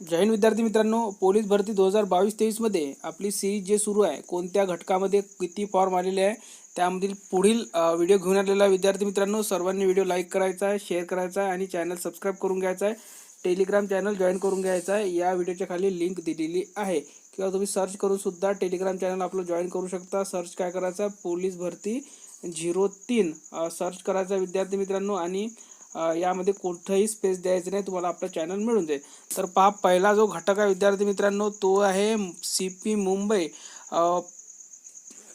जय हिंद विद्यार्थी मित्रांनो पोलीस भरती दोन हजार बावीस तेवीसमध्ये आपली सीरीज जे सुरू आहे कोणत्या घटकामध्ये किती फॉर्म आलेले आहे त्यामधील पुढील व्हिडिओ घेऊन आलेला विद्यार्थी मित्रांनो सर्वांनी व्हिडिओ लाईक करायचा आहे शेअर करायचा आहे आणि चॅनल सबस्क्राईब करून घ्यायचा आहे. टेलिग्राम चॅनल जॉईन करून घ्यायचा आहे. या व्हिडिओच्या खाली लिंक दिलेली आहे. किंवा तुम्ही सर्च करून सुद्धा टेलिग्राम चॅनल आपलं जॉईन करू शकता. सर्च काय करायचं पोलीस भरती झिरो तीन सर्च करायचा विद्यार्थी मित्रांनो. आणि यामध्ये कुठंही स्पेस द्यायचं नाही तुम्हाला आपलं चॅनल मिळून जाईल. तर पहा पहिला जो घटक आहे विद्यार्थी मित्रांनो तो आहे सी पी मुंबई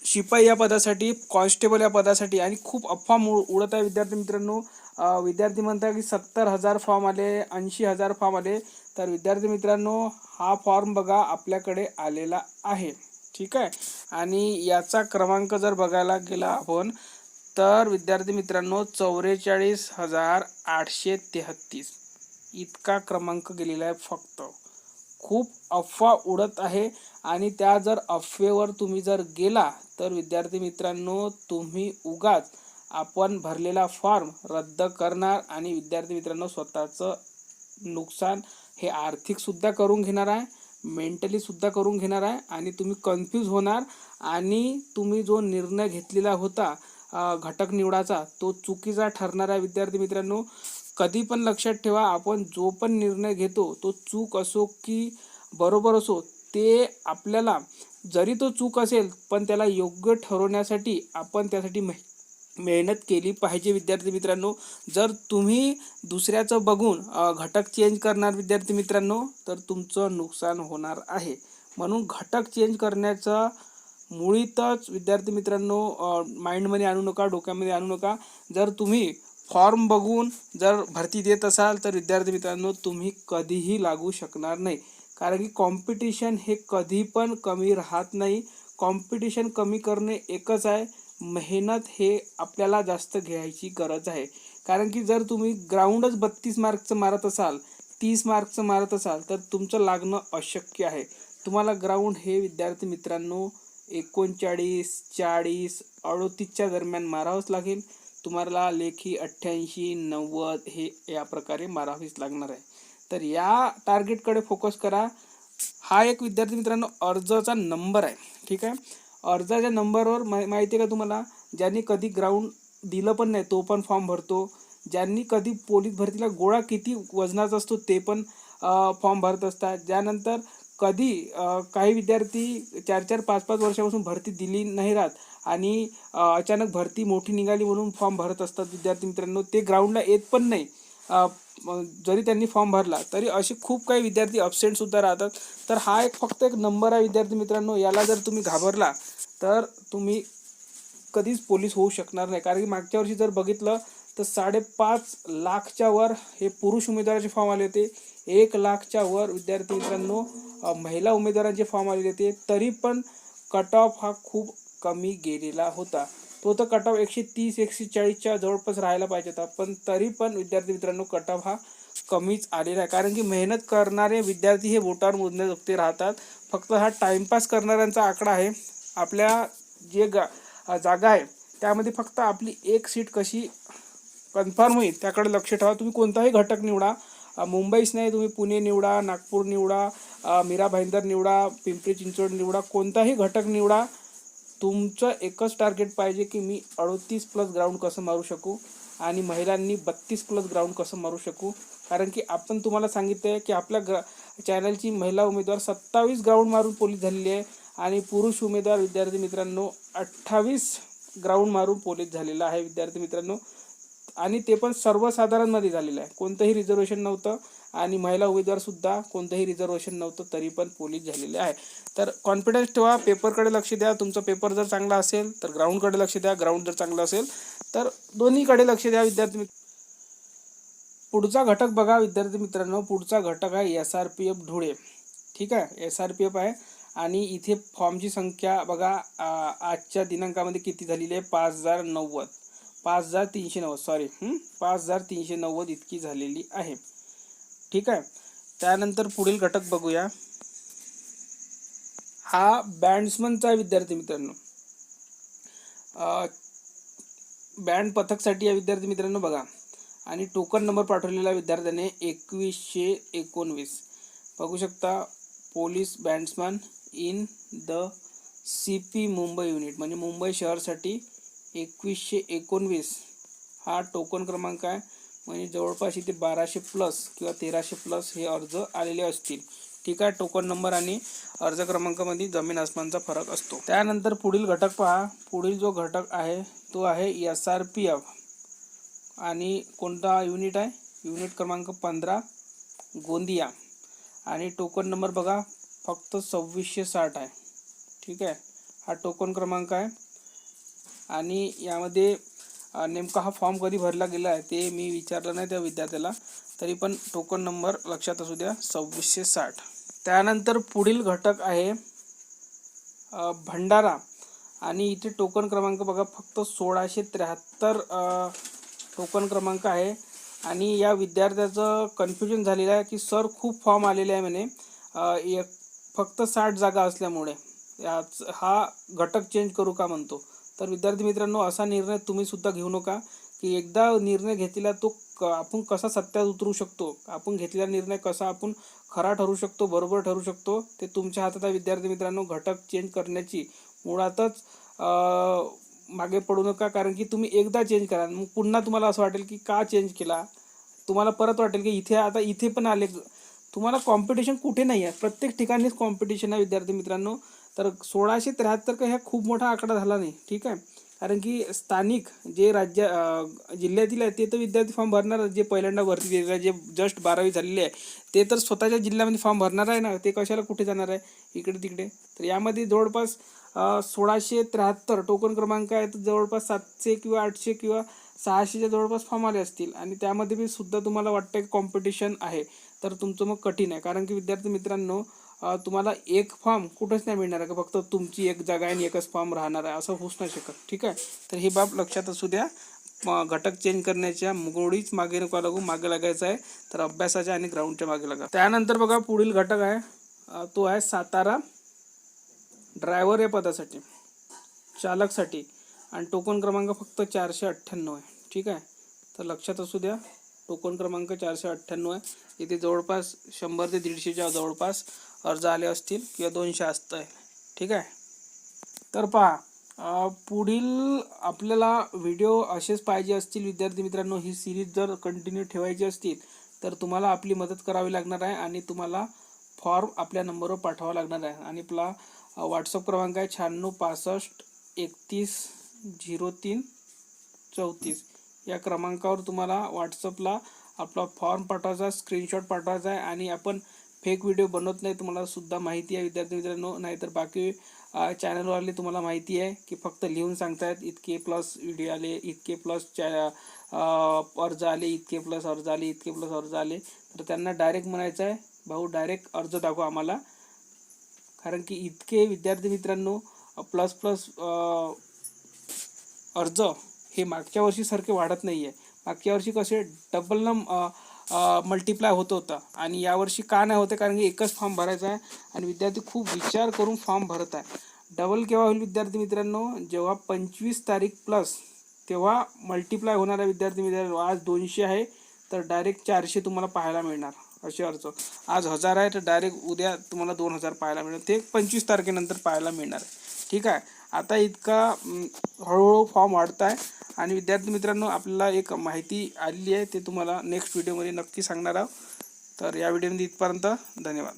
शिपाई या पदासाठी कॉन्स्टेबल या पदासाठी आणि खूप अफवा मु उडत आहे विद्यार्थी मित्रांनो. विद्यार्थी म्हणतात की सत्तर हजार फॉर्म आले ऐंशी हजार फॉर्म आले. तर विद्यार्थी मित्रांनो हा फॉर्म बघा आपल्याकडे आलेला आहे. ठीक आहे? आणि याचा क्रमांक जर बघायला गेला आपण तर विद्यार्थी मित्रांनो चौवेचाळीस हजार आठशे तेहतीस इतका क्रमांक गेलेला आहे फक्त. खूप अफवा उडत आहे आणि त्या जर अफवेवर तुम्ही जर गेला तर विद्यार्थी मित्रांनो तुम्ही उगाच आपण भरलेला फॉर्म रद्द करणार आणि विद्यार्थी मित्रांनो स्वतःचं नुकसान हे आर्थिकसुद्धा करून घेणार आहे मेंटलीसुद्धा करून घेणार आहे आणि तुम्ही कन्फ्यूज होणार आणि तुम्ही जो निर्णय घेतलेला होता घटक निवडाचा तो चुकीचा ठरणाऱ्या विद्यार्थी मित्रांनो कधी पण लक्षात ठेवा आपण जो पण निर्णय घेतो तो चूक असो की बरोबर असो ते आपल्याला जरी तो चूक असेल पण त्याला योग्य ठरवण्यासाठी आपण त्यासाठी मेह मेहनत केली पाहिजे विद्यार्थी मित्रांनो. जर तुम्ही दुसऱ्याचं बघून घटक चेंज करणार विद्यार्थी मित्रांनो तर तुमचं नुकसान होणार आहे. म्हणून घटक चेंज करण्याचा मुळीतच विद्यार्थी मित्रांनो माइंडमध्ये आणू नका डोक्यामध्ये आणू नका. जर तुम्ही फॉर्म बघून जर भरती देत असाल तर विद्यार्थी मित्रांनो तुम्ही कधीही लागू शकणार नाही. कारण की कॉम्पिटिशन हे कधी पण कमी राहत नाही. कॉम्पिटिशन कमी करणे एकच आहे. मेहनत हे आपल्याला जास्त घ्यायची गरज आहे. कारण की जर तुम्ही ग्राउंडच बत्तीस मार्कचं मारत असाल तीस मार्कचं मारत असाल तर तुमचं लागणं अशक्य आहे. तुम्हाला ग्राउंड हे विद्यार्थी मित्रांनो एकोणचाळीस चाळीस अडोतीसच्या दरम्यान मारावंच लागेल. तुम्हाला लेखी अठ्ठ्याऐंशी नव्वद हे या प्रकारे मारावीच लागणार आहे. तर या टार्गेटकडे फोकस करा. हा एक विद्यार्थी मित्रांनो अर्जाचा नंबर आहे. ठीक आहे? अर्जाच्या नंबरवर मा माहिती आहे का तुम्हाला? ज्यांनी कधी ग्राउंड दिलं पण नाही तो पण फॉर्म भरतो. ज्यांनी कधी पोलीस भरतीला गोळा किती वजनाचा असतो ते पण फॉर्म भरत असतात. ज्यानंतर कधी काही विद्यार्थी चार चार पाच पाच वर्षापासून भरती दिली नाही राहत आणि अचानक भरती मोठी निघाली म्हणून फॉर्म भरत असतात विद्यार्थी मित्रांनो. ते ग्राउंडला येत पण नाही. जरी त्यांनी फॉर्म भरला तरी असे खूप काही विद्यार्थी absent सुद्धा राहतात. तर हा एक फक्त एक नंबर आहे विद्यार्थी मित्रांनो. याला जर तुम्ही घाबरला तर तुम्ही कधीच पोलीस होऊ शकणार नाही. कारण की मागच्या वर्षी जर बघितलं तर साडेपाच लाखच्या वर हे पुरुष उमेदवाराचे फॉर्म आले होते. एक लाखच्या वर विद्यार्थी मित्रांनो महिला उमेदवारांचे फॉर्म आलेले होते. तरी पण कट ऑफ हा खूप कमी गेलेला होता. तो तर कट ऑफ एकशे तीस एकशे चाळीसच्या जवळपास राहायला पाहिजे होता. पण तरी पण विद्यार्थी मित्रांनो कट ऑफ हा कमीच आलेला आहे. कारण की मेहनत करणारे विद्यार्थी हे बोटावर मोजण्याजोगते राहतात. फक्त हा टाइमपास करणाऱ्यांचा आकडा आहे. आपल्या जे गा जागा आहे त्यामध्ये फक्त आपली एक सीट कशी कन्फर्म होईल त्याकडे लक्ष ठेवा. तुम्ही कोणताही घटक निवडा. मुंबईच नाही तुम्ही पुणे निवडा नागपूर निवडा मीरा भाईंदर निवडा पिंपरी चिंचवड निवडा कोणताही घटक निवडा तुमचं एकच टार्गेट पाहिजे की मी अडतीस प्लस ग्राउंड कसं मारू शकू आणि महिलांनी बत्तीस प्लस ग्राउंड कसं मारू शकू. कारण की आपण तुम्हाला सांगितलं आहे की आपल्या ग्रा चॅनलची महिला उमेदवार सत्तावीस ग्राउंड मारून पोलीस झालेली आहे आणि पुरुष उमेदवार विद्यार्थी मित्रांनो अठ्ठावीस ग्राउंड मारून पोलीस झालेला आहे. विद्यार्थी मित्रांनो आणि ते पण सर्वसाधारणमध्ये झालेलं आहे. कोणतंही रिझर्वेशन नव्हतं आणि महिला उमेदवारसुद्धा कोणतंही रिझर्वेशन नव्हतं तरी पण पोलीस झालेले आहे. तर कॉन्फिडन्स ठेवा पेपरकडे लक्ष द्या. तुमचा पेपर जर चांगला असेल तर ग्राउंडकडे लक्ष द्या. ग्राउंड जर चांगलं असेल तर दोन्हीकडे लक्ष द्या विद्यार्थी मित्र. पुढचा घटक बघा विद्यार्थी मित्रांनो. पुढचा घटक आहे S R P F Dhule. ठीक आहे? एस आर पी एफ आहे. आणि इथे फॉर्मची संख्या बघा आजच्या दिनांकामध्ये किती झालेली आहे? पाच हजार नव्वद. पाच हजार तीनशे नव्वद सॉरी पाच हजार तीनशे नव्वद इतकी झालेली आहे. ठीक आहे? त्यानंतर पुढील घटक बघूया. हा बँड्समनचा विद्यार्थी मित्रांनो. बँड पथकसाठी या विद्यार्थी मित्रांनो बघा. आणि टोकन नंबर पाठवलेला विद्यार्थ्याने एकवीसशे एकोणवीस. बघू शकता police bandsman in the C P Mumbai unit म्हणजे मुंबई शहरसाठी एकवीसशे एकोणवीस. हा टोकन क्रमांक आहे. म्हणजे जवळपास इथे बाराशे प्लस किंवा तेराशे प्लस हे अर्ज आलेले असतील. ठीक आहे टोकन नंबर आणि अर्ज क्रमांकामध्ये जमीन आसमानचा फरक असतो. त्यानंतर पुढील घटक पहा. पुढील जो घटक आहे तो आहे एस आर पी एफ आणि कोणता युनिट आहे? युनिट क्रमांक पंधरा गोंदिया. आणि टोकन नंबर बघा फक्त सव्वीसशे साठ आहे. ठीक आहे हा टोकन क्रमांक आहे. आणि यामध्ये नेमका हा फॉर्म कधी भरला गेला आहे ते मी विचारलं नाही त्या विद्यार्थ्याला. तरी पण टोकन नंबर लक्षात असू द्या सव्वीसशे साठ. त्यानंतर पुढील घटक आहे भंडारा. आणि इथे टोकन क्रमांक बघा फक्त सोळाशे त्र्याहत्तर टोकन क्रमांक आहे. आणि या विद्यार्थ्याचं कन्फ्युजन झालेलं आहे की सर खूप फॉर्म आलेले आहे म्हणे. एक फक्त साठ जागा असल्यामुळे. याच हा घटक चेंज करू का म्हणतो? तर विद्यार्थी मित्रांनो असा निर्णय तुम्ही सुद्धा घेऊ नका की एकदा निर्णय घेतलेला तो क आपण कसा सत्यात उतरू शकतो? आपण घेतलेला निर्णय कसा आपण खरा ठरू शकतो बरोबर ठरू शकतो? ते तुमच्या हातात आहे विद्यार्थी मित्रांनो घटक चेंज करण्याची. मुळातच मागे पडू नका कारण की तुम्ही एकदा चेंज करा मग पुन्हा तुम्हाला असं वाटेल की का चेंज केला? तुम्हाला परत वाटेल की इथे आता इथे पण आले. तुम्हाला कॉम्पिटिशन कुठे नाही आहे प्रत्येक ठिकाणीच कॉम्पिटिशन आहे विद्यार्थी मित्रांनो. तर सोळाशे त्र्याहत्तर का ह्या खूप मोठा आकडा झाला नाही. ठीक आहे? कारण की स्थानिक जे राज्य जिल्ह्यातील आहे ते तर विद्यार्थी फॉर्म भरणार जे पहिल्यांदा भरती दिलेलं आहे जे जस्ट बारावी झालेले आहे ते तर स्वतःच्या जिल्ह्यामध्ये फॉर्म भरणार आहे ना? ते कशाला कुठे जाणार आहे? इकडे तिकडे. तर यामध्ये जवळपास सोळाशे त्र्याहत्तर टोकन क्रमांक आहे तर जवळपास सातशे किंवा आठशे किंवा सहाशेच्या जवळपास फॉर्म आले असतील. आणि त्यामध्ये बी सुद्धा तुम्हाला वाटतं की कॉम्पिटिशन आहे. तर तुमचं मग कठीण आहे. कारण की विद्यार्थी मित्रांनो तुम्हाला एक फॉर्म कुठंच नाही मिळणार आहे का? फक्त तुमची एक जागा आहे आणि एकच फॉर्म राहणार आहे असं होऊच नाही शकत ठीक आहे? तर ही बाब लक्षात असू द्या. घटक चेंज करण्याच्या मुगोडीच मागे नको लागू मागे लागायचं आहे तर अभ्यासाच्या आणि ग्राउंडच्या मागे लागा. त्यानंतर बघा पुढील घटक आहे तो आहे सातारा ड्रायव्हर या पदासाठी चालकसाठी आणि टोकन क्रमांक फक्त चारशे अठ्ठ्याण्णव आहे ठीक आहे? तर लक्षात असू द्या टोकन क्रमांक चारशे अठ्ठ्याण्णव आहे. इथे जवळपास शंभर ते दीडशेच्या जवळपास अर्ज आले असतील किंवा दोनशे असतं आहे ठीक आहे? तर पहा पुढील आपल्याला व्हिडिओ असेच पाहिजे असतील विद्यार्थी मित्रांनो ही सिरीज जर कंटिन्यू ठेवायची असतील तर तुम्हाला आपली मदत करावी लागणार आहे आणि तुम्हाला फॉर्म आपल्या नंबरवर पाठवावा लागणार आहे. आणि आपला व्हॉट्सअप क्रमांक आहे शहाण्णव पासष्ट एकतीस झिरो तीन चौतीस. या क्रमांकावर तुम्हाला व्हॉट्सअपला आपला फॉर्म पाठवायचा आहे स्क्रीनशॉट पाठवायचा आहे आणि आपण फेक व्हिडिओ बनवत नाही तुम्हाला सुद्धा माहिती आहे विद्यार्थी मित्रांनो. नाहीतर बाकी अ, चॅनलवाले तुम्हाला माहिती आहे की फक्त लिहून सांगतायत इतके प्लस व्हिडिओ आले इतके प्लस चॅ अर्ज आले इतके प्लस अर्ज आले इतके प्लस अर्ज आले. तर त्यांना डायरेक्ट म्हणायचं आहे भाऊ डायरेक्ट अर्ज दाखवा आम्हाला. कारण की इतके विद्यार्थी मित्रांनो प्लस प्लस अर्ज हे मागच्या वर्षीसारखे वाढत नाही आहे मागच्या वर्षी कसे डबल न मल्टिप्लाय होत होता. आणि यावर्षी का नाही होते? कारण की एकच फॉर्म भरायचा आहे आणि विद्यार्थी खूप विचार करून फॉर्म भरत आहे. डबल केव्हा होईल विद्यार्थी मित्रांनो? जेव्हा पंचवीस तारीख प्लस तेव्हा मल्टिप्लाय होणारा विद्यार्थी मित्रांनो आज दोनशे आहे तर डायरेक्ट चारशे तुम्हाला पाहायला मिळणार. असे अर्थ आज हजार आहे तर डायरेक्ट उद्या तुम्हाला दोन हजार पाहायला मिळणार. ते पंचवीस तारखेनंतर पाहायला मिळणार. आहे ठीक आहे? आता इतका हळूहळू फॉर्म वाढत आहे आणि विद्यार्थी मित्रांनो आपल्याला एक माहिती आलेली आहे ते तुम्हाला नेक्स्ट व्हिडिओमध्ये नक्की सांगणार आहोत. तर या व्हिडिओमध्ये इथपर्यंत धन्यवाद.